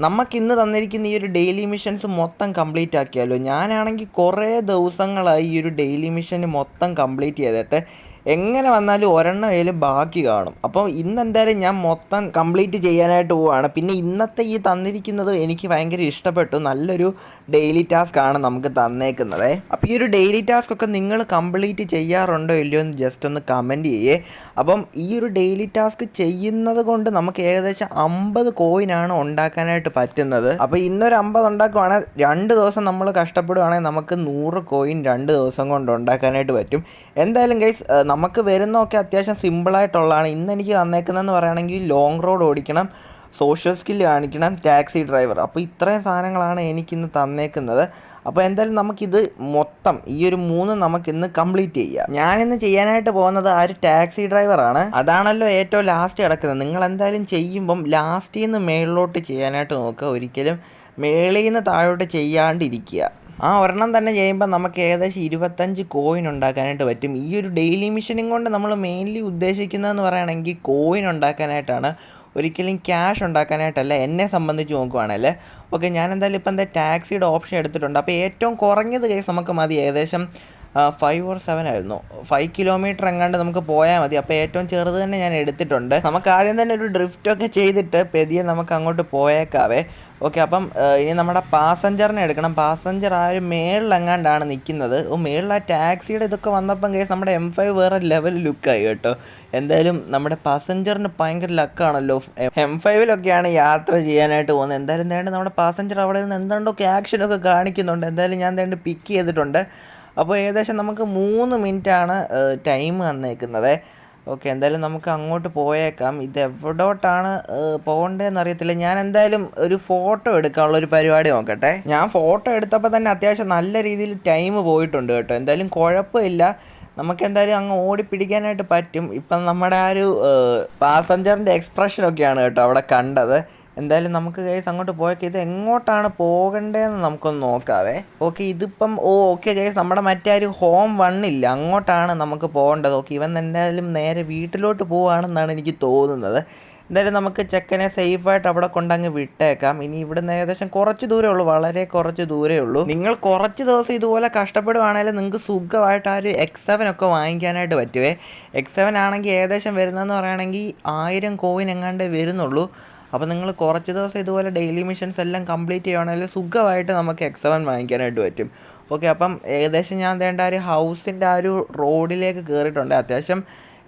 നമുക്ക് ഇന്ന് തന്നിരിക്കുന്ന ഈ ഒരു ഡെയിലി മിഷൻസ് മൊത്തം കംപ്ലീറ്റ് ആക്കിയാലോ? ഞാനാണെങ്കിൽ കുറേ ദിവസങ്ങളായി ഈ ഒരു ഡെയിലി മിഷൻ മൊത്തം കംപ്ലീറ്റ് ചെയ്തിട്ട് എങ്ങനെ വന്നാലും ഒരെണ്ണം കയ്യിൽ ബാക്കി കാണും. അപ്പോൾ ഇന്ന് എന്തായാലും ഞാൻ മൊത്തം കംപ്ലീറ്റ് ചെയ്യാനായിട്ട് പോവുകയാണ് പിന്നെ ഇന്നത്തെ ഈ തന്നിരിക്കുന്നത് എനിക്ക് ഭയങ്കര ഇഷ്ടപ്പെട്ടു. നല്ലൊരു ഡെയിലി ടാസ്ക് ആണ് നമുക്ക് തന്നേക്കുന്നത്. അപ്പോൾ ഈ ഒരു ഡെയിലി ടാസ്ക് ഒക്കെ നിങ്ങൾ കംപ്ലീറ്റ് ചെയ്യാറുണ്ടോ ഇല്ലയോ എന്ന് ജസ്റ്റ് ഒന്ന് കമന്റ് ചെയ്യേ. അപ്പം ഈ ഒരു ഡെയിലി ടാസ്ക് ചെയ്യുന്നത് കൊണ്ട് നമുക്ക് ഏകദേശം അമ്പത് കോയിനാണ് ഉണ്ടാക്കാനായിട്ട് പറ്റുന്നത്. അപ്പോൾ ഇന്നൊരു അമ്പത് ഉണ്ടാക്കുവാണെങ്കിൽ രണ്ട് ദിവസം നമ്മൾ കഷ്ടപ്പെടുകയാണെങ്കിൽ നമുക്ക് നൂറ് കോയിൻ രണ്ട് ദിവസം കൊണ്ട് ഉണ്ടാക്കാനായിട്ട് പറ്റും. എന്തായാലും ഗൈസ് നമുക്ക് വരുന്നതൊക്കെ അത്യാവശ്യം സിമ്പിളായിട്ടുള്ളതാണ് ഇന്ന് എനിക്ക് തന്നേക്കുന്നതെന്ന് പറയുകയാണെങ്കിൽ ലോങ് റോഡ് ഓടിക്കണം. സോഷ്യൽ സ്കില്ല് കാണിക്കണം ടാക്സി ഡ്രൈവർ അപ്പോൾ ഇത്രയും സാധനങ്ങളാണ് എനിക്കിന്ന് തന്നേക്കുന്നത്. അപ്പോൾ എന്തായാലും നമുക്കിത് മൊത്തം ഈ ഒരു മൂന്ന് നമുക്കിന്ന് കംപ്ലീറ്റ് ചെയ്യാം. ഞാനിന്ന് ചെയ്യാനായിട്ട് പോകുന്നത് ആ ഒരു ടാക്സി ഡ്രൈവറാണ് അതാണല്ലോ ഏറ്റവും ലാസ്റ്റ് കിടക്കുന്നത്. നിങ്ങൾ എന്തായാലും ചെയ്യുമ്പം ലാസ്റ്റിൽ നിന്ന് മേളിലോട്ട് ചെയ്യാനായിട്ട് നോക്കുക. ഒരിക്കലും മേളിൽ നിന്ന് താഴോട്ട് ചെയ്യാണ്ടിരിക്കുക. ആ ഒരെണ്ണം തന്നെ ചെയ്യുമ്പോൾ നമുക്ക് ഏകദേശം ഇരുപത്തഞ്ച് കോയിൻ ഉണ്ടാക്കാനായിട്ട് പറ്റും. ഈ ഒരു ഡെയിലി മിഷനും കൊണ്ട് നമ്മൾ മെയിൻലി ഉദ്ദേശിക്കുന്നതെന്ന് പറയുകയാണെങ്കിൽ കോയിൻ ഉണ്ടാക്കാനായിട്ടാണ് ഒരിക്കലും ക്യാഷ് ഉണ്ടാക്കാനായിട്ടല്ല എന്നെ സംബന്ധിച്ച് നോക്കുവാണെങ്കിൽ ഓക്കെ ഞാൻ എന്തായാലും ഇപ്പം എന്താ ടാക്സിയുടെ ഓപ്ഷൻ എടുത്തിട്ടുണ്ട്. അപ്പോൾ ഏറ്റവും കുറഞ്ഞത് കേസ് നമുക്ക് മതി. ഏകദേശം ഫൈവ് ഓർ സെവൻ ആയിരുന്നു. ഫൈവ് കിലോമീറ്റർ എങ്ങാണ്ട് നമുക്ക് പോയാൽ മതി. അപ്പോൾ ഏറ്റവും ചെറുത് തന്നെ ഞാൻ എടുത്തിട്ടുണ്ട്. നമുക്ക് ആദ്യം തന്നെ ഒരു ഡ്രിഫ്റ്റൊക്കെ ചെയ്തിട്ട് പെതിയെ നമുക്ക് അങ്ങോട്ട് പോയേക്കാവേ. ഓക്കെ അപ്പം ഇനി നമ്മുടെ പാസഞ്ചറിനെ എടുക്കണം. പാസഞ്ചർ ആ ഒരു മേളിലെങ്ങാണ്ടാണ് നിൽക്കുന്നത്. മേളിൽ ആ ടാക്സിയുടെ ഇതൊക്കെ വന്നപ്പം കേസ് നമ്മുടെ എം ഫൈവ് വേറെ ലെവൽ ലുക്കായി കേട്ടോ. എന്തായാലും നമ്മുടെ പാസഞ്ചറിന് ഭയങ്കര ലക്കാണല്ലോ എം ഫൈവിലൊക്കെയാണ് യാത്ര ചെയ്യാനായിട്ട് പോകുന്നത്. എന്തായാലും എന്തായാലും നമ്മുടെ പാസഞ്ചർ അവിടെ നിന്ന് എന്താണ്ടൊക്കെ ആക്ഷനൊക്കെ കാണിക്കുന്നുണ്ട്. എന്തായാലും ഞാൻ തേണ്ട പിക്ക് ചെയ്തിട്ടുണ്ട്. അപ്പോൾ ഏകദേശം നമുക്ക് മൂന്ന് മിനിറ്റാണ് ടൈം വന്നേക്കുന്നത് ഓക്കെ എന്തായാലും നമുക്ക് അങ്ങോട്ട് പോയേക്കാം. ഇത് എവിടോട്ടാണ് പോകേണ്ടതെന്ന് അറിയത്തില്ല. ഞാൻ എന്തായാലും ഒരു ഫോട്ടോ എടുക്കാനുള്ള ഒരു പരിപാടി നോക്കട്ടെ. ഞാൻ ഫോട്ടോ എടുത്തപ്പോൾ തന്നെ അത്യാവശ്യം നല്ല രീതിയിൽ ടൈം പോയിട്ടുണ്ട് കേട്ടോ. എന്തായാലും കുഴപ്പമില്ല. നമുക്ക് എന്തായാലും അങ്ങ് ഓടി പിടിക്കാനായിട്ട് പറ്റും. ഇപ്പം നമ്മുടെ ആ ഒരു പാസഞ്ചറിന്റെ എക്സ്പ്രഷനൊക്കെയാണ് കേട്ടോ അവിടെ കണ്ടത്. എന്തായാലും നമുക്ക് ഗൈസ് അങ്ങോട്ട് പോയൊക്കെ ഇത് എങ്ങോട്ടാണ് പോകേണ്ടതെന്ന് നമുക്കൊന്ന് നോക്കാവേ. ഓക്കെ ഇതിപ്പം ഓ ഓക്കെ ഗൈസ് നമ്മുടെ മറ്റേ ഒരു ഹോം വണ്ണില്ല അങ്ങോട്ടാണ് നമുക്ക് പോകേണ്ടത്. ഓക്കെ ഇവൻ എന്തായാലും നേരെ വീട്ടിലോട്ട് പോവുകയാണെന്നാണ് എനിക്ക് തോന്നുന്നത്. എന്തായാലും നമുക്ക് ചെക്കനെ സേഫായിട്ട് അവിടെ കൊണ്ടങ്ങ് വിട്ടേക്കാം. ഇനി ഇവിടുന്ന് ഏകദേശം കുറച്ച് ദൂരേ ഉള്ളൂ. വളരെ കുറച്ച് ദൂരേ ഉള്ളൂ. നിങ്ങൾ കുറച്ച് ദിവസം ഇതുപോലെ കഷ്ടപ്പെടുവാണെങ്കിൽ നിങ്ങൾക്ക് സുഖമായിട്ട് ആ ഒരു എക്സ് സെവൻ ഒക്കെ വാങ്ങിക്കാനായിട്ട് പറ്റുവേ. എക്സ് സെവൻ ആണെങ്കിൽ ഏകദേശം വരുന്നതെന്ന് പറയുകയാണെങ്കിൽ ആയിരം കോയിൻ എങ്ങാണ്ട് വരുന്നുള്ളൂ. അപ്പോൾ നിങ്ങൾ കുറച്ച് ദിവസം ഇതുപോലെ ഡെയിലി മിഷൻസ് എല്ലാം കംപ്ലീറ്റ് ചെയ്യുകയാണെങ്കിൽ സുഖമായിട്ട് നമുക്ക് എക്സ് സെവൻ വാങ്ങിക്കാനായിട്ട് പറ്റും. ഓക്കെ അപ്പം ഏകദേശം ഞാൻ വേണ്ട ഒരു ഹൗസിന്റെ ആ ഒരു റോഡിലേക്ക് കയറിയിട്ടുണ്ട് അത്യാവശ്യം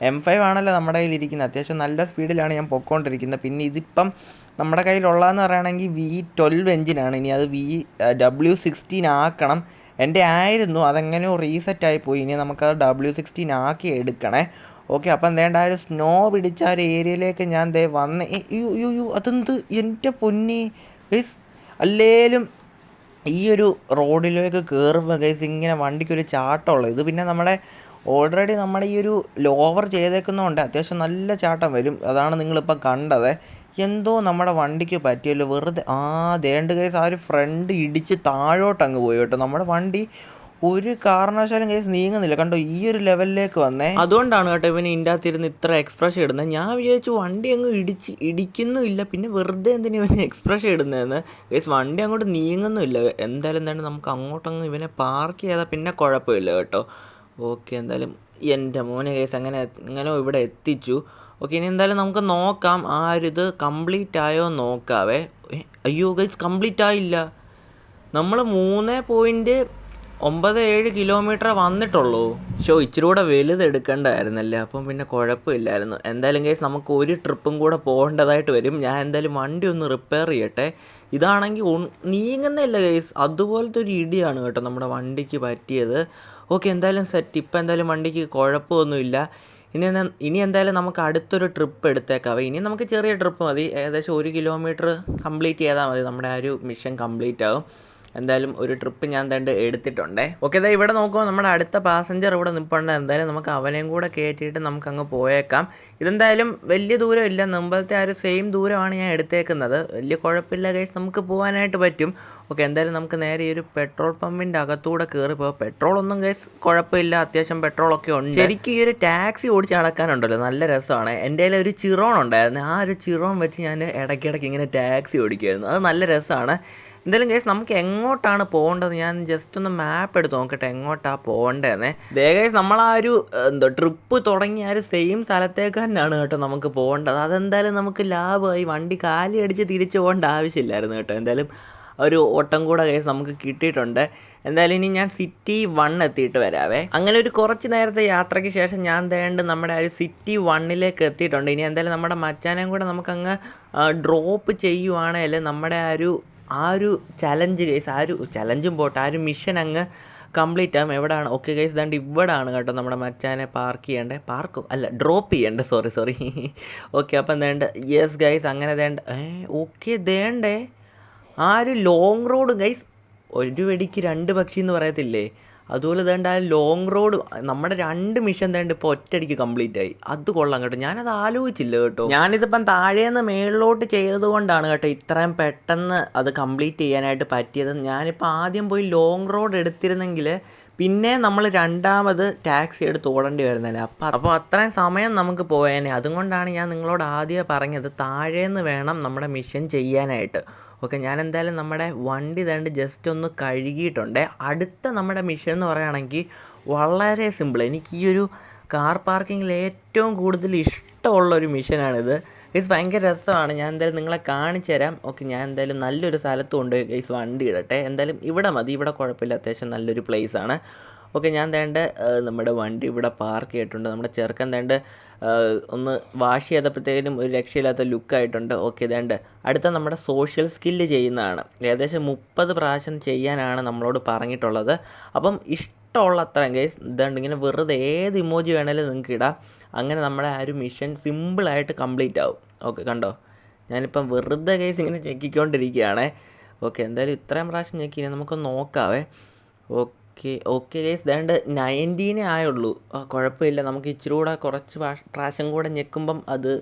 എം ഫൈവ് ആണല്ലോ നമ്മുടെ കയ്യിൽ ഇരിക്കുന്നത് അത്യാവശ്യം നല്ല സ്പീഡിലാണ് ഞാൻ പൊക്കോണ്ടിരിക്കുന്നത്. പിന്നെ ഇതിപ്പം നമ്മുടെ കയ്യിലുള്ളതെന്ന് പറയുകയാണെങ്കിൽ വി ട്വൽവ് എഞ്ചിനാണ് ഇനി അത് വി ഡബ്ല്യു സിക്സ്റ്റീൻ ആക്കണം. എന്റെ ആയിരുന്നു. അതെങ്ങനെയോ റീസെറ്റ് ആയി പോയി. ഇനി നമുക്കത് ഡബ്ല്യു സിക്സ്റ്റീൻ ആക്കി എടുക്കണേ. ഓക്കെ അപ്പം വേണ്ട ഒരു സ്നോ പിടിച്ച ആ ഒരു ഏരിയയിലേക്ക് ഞാൻ ദേ വന്ന്. യു യു അതെന്ത്? എന്റെ പൊന്നി. ഗൈസ് അല്ലേലും ഈ ഒരു റോഡിലേക്ക് കയറുമ്പോൾ ഗൈസ് ഇങ്ങനെ വണ്ടിക്കൊരു ചാട്ടമുള്ളത് ഇത് പിന്നെ നമ്മുടെ ഓൾറെഡി നമ്മുടെ ഈ ഒരു ലോവർ ചെയ്തേക്കുന്നതുകൊണ്ട് അത്യാവശ്യം നല്ല ചാട്ടം വരും. അതാണ് നിങ്ങളിപ്പോൾ കണ്ടത്. എന്തോ നമ്മുടെ വണ്ടിക്ക് പറ്റിയല്ലോ. വെറുതെ ആ ദേണ്ട് കേസ് ആ ഒരു ഫ്രണ്ട് ഇടിച്ച് താഴോട്ടങ്ങ് പോയി കേട്ടോ. നമ്മുടെ വണ്ടി ഒരു കാരണവശാലും കേസ് നീങ്ങുന്നില്ല. കണ്ടോ ഈ ഒരു ലെവലിലേക്ക് വന്നേ. അതുകൊണ്ടാണ് കേട്ടോ ഇവന് ഇതിന്റെ അകത്തിരുന്ന് ഇത്ര എക്സ്പ്രഷൻ ഇടുന്നത്. ഞാൻ വിചാരിച്ചു വണ്ടി അങ്ങ് ഇടിച്ച് ഇടിക്കുന്നുമില്ല. പിന്നെ വെറുതെ എന്തിനാ ഇവന് എക്സ്പ്രഷൻ ഇടുന്നതെന്ന്? കേസ് വണ്ടി അങ്ങോട്ട് നീങ്ങുന്നുമില്ല. എന്തായാലും എന്താണ് നമുക്ക് അങ്ങോട്ടങ്ങ് ഇവനെ പാർക്ക് ചെയ്താൽ പിന്നെ കുഴപ്പമില്ല കേട്ടോ. ഓക്കെ എന്തായാലും എന്റെ മോനെ കേസ് അങ്ങനെ അങ്ങനെ ഇവിടെ എത്തിച്ചു. ഓക്കെ ഇനി എന്തായാലും നമുക്ക് നോക്കാം. ആ ഒരു ഇത് കംപ്ലീറ്റ് ആയോ നോക്കാവേ. അയ്യോ ഗൈസ് കംപ്ലീറ്റ് ആയില്ല. നമ്മൾ മൂന്ന് പോയിന്റ് ഒമ്പത് ഏഴ് കിലോമീറ്റർ വന്നിട്ടുള്ളൂ. ഷോ ഇച്ചിരി കൂടെ വലുതെടുക്കേണ്ടായിരുന്നല്ലേ അപ്പം പിന്നെ കുഴപ്പമില്ലായിരുന്നു. എന്തായാലും കേസ് നമുക്ക് ഒരു ട്രിപ്പും കൂടെ പോകേണ്ടതായിട്ട് വരും. ഞാൻ എന്തായാലും വണ്ടി ഒന്ന് റിപ്പയർ ചെയ്യട്ടെ. ഇതാണെങ്കിൽ നീങ്ങുന്നില്ല കേസ് അതുപോലത്തെ ഒരു ഇടിയാണ് കേട്ടോ നമ്മുടെ വണ്ടിക്ക് പറ്റിയത്. ഓക്കെ എന്തായാലും സെറ്റ് ഇപ്പം എന്തായാലും വണ്ടിക്ക് കുഴപ്പമൊന്നുമില്ല. ഇനി ഇനി എന്തായാലും നമുക്ക് അടുത്തൊരു ട്രിപ്പ് എടുത്തേക്കാം. ഇനി നമുക്ക് ചെറിയ ട്രിപ്പ് മതി. ഏകദേശം ഒരു കിലോമീറ്റർ കംപ്ലീറ്റ് ചെയ്താൽ മതി. നമ്മുടെ ആ ഒരു മിഷൻ കംപ്ലീറ്റ് ആകും എന്തായാലും ഒരു ട്രിപ്പ് ഞാൻ തണ്ട് എടുത്തിട്ടുണ്ട്. ഓക്കെ ഇതാ ഇവിടെ നോക്കുമ്പോൾ നമ്മുടെ അടുത്ത പാസഞ്ചർ ഇവിടെ നിൽപ്പുണ്ട് എന്തായാലും നമുക്ക് അവനെയും കൂടെ കയറ്റിയിട്ട് നമുക്ക് അങ്ങ് പോയേക്കാം. ഇതെന്തായാലും വലിയ ദൂരമില്ല മുമ്പത്തെ ആ ഒരു സെയിം ദൂരമാണ് ഞാൻ എടുത്തേക്കുന്നത്. വലിയ കുഴപ്പമില്ല കേസ് നമുക്ക് പോകാനായിട്ട് പറ്റും. ഓക്കെ എന്തായാലും നമുക്ക് നേരെ ഈ ഒരു പെട്രോൾ പമ്പിന്റെ അകത്തൂടെ കയറി പോകാം പെട്രോൾ ഒന്നും കേസ് കുഴപ്പമില്ല. അത്യാവശ്യം പെട്രോളൊക്കെ ഉണ്ട്. ശരിക്കും ഈ ഒരു ടാക്സി ഓടിച്ച് നടക്കാനുണ്ടല്ലോ. നല്ല രസമാണ്. എന്റെ കയ്യിൽ ഒരു ചിറോൺ ഉണ്ടായിരുന്നു. ആ ഒരു ചിറോൺ വെച്ച് ഞാൻ ഇടയ്ക്കിടയ്ക്ക് ഇങ്ങനെ ടാക്സി ഓടിക്കുമായിരുന്നു അത് നല്ല രസമാണ്. എന്തായാലും കേസ് നമുക്ക് എങ്ങോട്ടാണ് പോകേണ്ടത്? ഞാൻ ജസ്റ്റ് ഒന്ന് മാപ്പ് എടുത്ത് നോക്കട്ടെ എങ്ങോട്ടാണ് പോകേണ്ടതെന്ന്. ദേ നമ്മൾ ആ ഒരു എന്തോ ട്രിപ്പ് തുടങ്ങിയ ആ ഒരു സെയിം സ്ഥലത്തേക്ക് തന്നെയാണ് കേട്ടോ നമുക്ക് പോകേണ്ടത്. അതെന്തായാലും നമുക്ക് ലാഭമായി വണ്ടി കാലി അടിച്ച് തിരിച്ചു പോകേണ്ട ആവശ്യമില്ലായിരുന്നു കേട്ടോ. എന്തായാലും ഒരു ഓട്ടം കൂടെ കേസ് നമുക്ക് കിട്ടിയിട്ടുണ്ട്. എന്തായാലും ഇനി ഞാൻ സിറ്റി വൺ എത്തിയിട്ട് വരാവേ. അങ്ങനെ ഒരു കുറച്ച് നേരത്തെ യാത്രയ്ക്ക് ശേഷം ഞാൻ തേണ്ട് നമ്മുടെ ഒരു സിറ്റി വണ്ണിലേക്ക് എത്തിയിട്ടുണ്ട്. ഇനി എന്തായാലും നമ്മുടെ മച്ചാനെയും കൂടെ നമുക്കങ്ങ് ഡ്രോപ്പ് ചെയ്യുവാണെങ്കിൽ നമ്മുടെ ആ ഒരു ആ ഒരു ചലഞ്ച് കേസ് ആ ഒരു ചലഞ്ചും പോട്ടെ ആ ഒരു മിഷൻ അങ്ങ് കംപ്ലീറ്റ് ആകും എവിടെയാണ് ഓക്കെ കേസ് ദാണ്ട് ഇവിടാണ് കേട്ടോ നമ്മുടെ മച്ചാനെ പാർക്ക് ചെയ്യേണ്ടത് പാർക്ക് അല്ല ഡ്രോപ്പ് ചെയ്യേണ്ടത് സോറി സോറി ഓക്കെ അപ്പം വേണ്ട യെസ് ഗൈസ് അങ്ങനെ വേണ്ട ഏ ഓക്കെ ദേണ്ടേ. ആ ഒരു ലോങ് റോഡ് ഗൈസ് ഒരു വെടിക്ക് രണ്ട് പക്ഷി എന്ന് പറയത്തില്ലേ? അതുപോലെ വേണ്ട ആ ലോങ് റോഡ് നമ്മുടെ രണ്ട് മിഷൻ തേണ്ട ഇപ്പോൾ ഒറ്റയടിക്ക് കംപ്ലീറ്റ് ആയി. അത് കൊള്ളാം കേട്ടോ. ഞാനത് ആലോചിച്ചില്ല കേട്ടോ. ഞാനിതിപ്പം താഴേന്ന് മേളിലോട്ട് ചെയ്തതുകൊണ്ടാണ് കേട്ടോ ഇത്രയും പെട്ടെന്ന് അത് കംപ്ലീറ്റ് ചെയ്യാനായിട്ട് പറ്റിയത്. ഞാനിപ്പോൾ ആദ്യം പോയി ലോങ് റോഡ് എടുത്തിരുന്നെങ്കിൽ പിന്നെ നമ്മൾ രണ്ടാമത് ടാക്സി എടുത്ത് ഓടേണ്ടി വരുന്നില്ല? അപ്പം അപ്പോൾ അത്രയും സമയം നമുക്ക് പോയേനെ. അതുകൊണ്ടാണ് ഞാൻ നിങ്ങളോട് ആദ്യമേ പറഞ്ഞത് താഴേന്ന് വേണം നമ്മുടെ മിഷൻ ചെയ്യാനായിട്ട്. ഓക്കെ ഞാൻ എന്തായാലും നമ്മുടെ വണ്ടി തണ്ട് ജസ്റ്റ് ഒന്ന് കഴുകിയിട്ടുണ്ട്. അടുത്ത നമ്മുടെ മിഷൻ എന്ന് പറയുകയാണെങ്കിൽ വളരെ സിമ്പിൾ എനിക്ക് ഈ ഒരു കാർ പാർക്കിങ്ങിൽ ഏറ്റവും കൂടുതൽ ഇഷ്ടമുള്ള ഒരു മിഷനാണിത് ഗൈസ് ഭയങ്കര രസമാണ്. ഞാൻ എന്തായാലും നിങ്ങളെ കാണിച്ചു തരാം. ഓക്കെ ഞാൻ എന്തായാലും നല്ലൊരു സ്ഥലത്ത് ഉണ്ട്. ഗൈസ് വണ്ടി ഇടട്ടെ. എന്തായാലും ഇവിടെ മതി. ഇവിടെ കുഴപ്പമില്ല. അത്യാവശ്യം നല്ലൊരു place ആണ്. ഓക്കെ ഞാൻ തേണ്ട നമ്മുടെ വണ്ടി ഇവിടെ പാർക്ക് ചെയ്തിട്ടുണ്ട്. നമ്മുടെ ചെറുക്കൻ തേണ്ട ഒന്ന് വാഷ് ചെയ്തപ്പോഴത്തേനും ഒരു രക്ഷയില്ലാത്ത ലുക്കായിട്ടുണ്ട്. ഓക്കെ ഇതേണ്ട അടുത്ത നമ്മുടെ സോഷ്യൽ സ്കില്ല് ചെയ്യുന്നതാണ്. ഏകദേശം മുപ്പത് പ്രാവശ്യം ചെയ്യാനാണ് നമ്മളോട് പറഞ്ഞിട്ടുള്ളത്. അപ്പം ഇഷ്ടമുള്ള അത്രയും കേസ് ഇതുണ്ട് ഇങ്ങനെ വെറുതെ ഏത് ഇമോജി വേണേലും നിങ്ങൾക്ക് ഇടാം. അങ്ങനെ നമ്മുടെ ആ ഒരു മിഷൻ സിമ്പിളായിട്ട് കംപ്ലീറ്റ് ആവും. ഓക്കെ കണ്ടോ? ഞാനിപ്പം വെറുതെ കേസ് ഇങ്ങനെ ഞെക്കിക്കൊണ്ടിരിക്കുകയാണേ. ഓക്കെ എന്തായാലും ഇത്രയും പ്രാവശ്യം ഞെക്കി ഇനി നമുക്കൊന്ന് നോക്കാവേ. Okay okay okay guys. ദാണ്ട് നയന്റീനേ ആയുള്ളൂ. കുഴപ്പമില്ല. നമുക്ക് ഇച്ചിരി കൂടെ കുറച്ച് പ്രാവശ്യം കൂടെ ഞെക്കുമ്പം അത്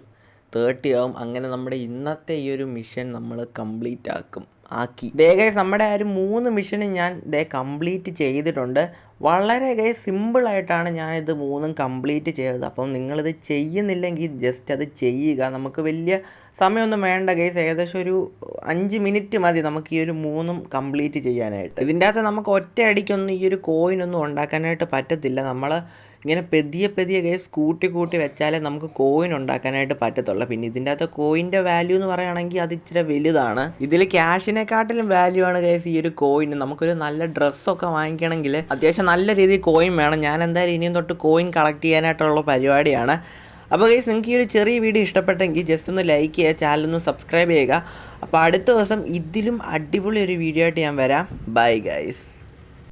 തേർട്ടി ആവും. അങ്ങനെ നമ്മുടെ ഇന്നത്തെ ഈ ഒരു മിഷൻ നമ്മൾ കംപ്ലീറ്റ് ആക്കും ആക്കി. ദേ ഗൈസ് നമ്മുടെ ആ ഒരു മൂന്ന് മിഷനും ഞാൻ ദേ കംപ്ലീറ്റ് ചെയ്തിട്ടുണ്ട്. വളരെ കൈ സിമ്പിളായിട്ടാണ് ഞാനിത് മൂന്നും കംപ്ലീറ്റ് ചെയ്തത്. അപ്പം നിങ്ങളിത് ചെയ്യുന്നില്ലെങ്കിൽ ജസ്റ്റ് അത് ചെയ്യുക. നമുക്ക് വലിയ സമയമൊന്നും വേണ്ട കേസ് ഏകദേശം ഒരു അഞ്ച് മിനിറ്റ് മതി നമുക്ക് ഈ ഒരു മൂന്നും കംപ്ലീറ്റ് ചെയ്യാനായിട്ട്. ഇതിന്റെ അകത്ത് നമുക്ക് ഒറ്റ അടിക്കൊന്നും ഈ ഒരു കോയിനൊന്നും ഉണ്ടാക്കാനായിട്ട് പറ്റത്തില്ല. നമ്മൾ ഇങ്ങനെ പെതിയെ പെതിയെ കേസ് കൂട്ടി കൂട്ടി വെച്ചാലേ നമുക്ക് കോയിൻ ഉണ്ടാക്കാനായിട്ട് പറ്റത്തുള്ളൂ. പിന്നെ ഇതിന്റെ അകത്ത് കോയിന്റെ വാല്യൂ എന്ന് പറയുകയാണെങ്കിൽ അത് ഇച്ചിരി വലുതാണ്. ഇതിൽ ക്യാഷിനെക്കാട്ടിലും വാല്യൂ ആണ് കേസ് ഈ ഒരു കോയിന്. നമുക്കൊരു നല്ല ഡ്രസ്സൊക്കെ വാങ്ങിക്കണമെങ്കിൽ അത്യാവശ്യം നല്ല രീതിയിൽ കോയിൻ വേണം. ഞാൻ എന്തായാലും ഇനിയും തൊട്ട് കോയിൻ കളക്ട് ചെയ്യാനായിട്ടുള്ള പരിപാടിയാണ്. അപ്പോൾ ഗൈസ് നിങ്ങൾക്ക് ഈ ഒരു ചെറിയ വീഡിയോ ഇഷ്ടപ്പെട്ടെങ്കിൽ ജസ്റ്റ് ഒന്ന് ലൈക്ക് ചെയ്യുക ചാനൽ ഒന്ന് സബ്സ്ക്രൈബ് ചെയ്യുക. അപ്പോൾ അടുത്ത ദിവസം ഇതിലും അടിപൊളി ഒരു വീഡിയോ ആയിട്ട് ഞാൻ വരാം. Bye guys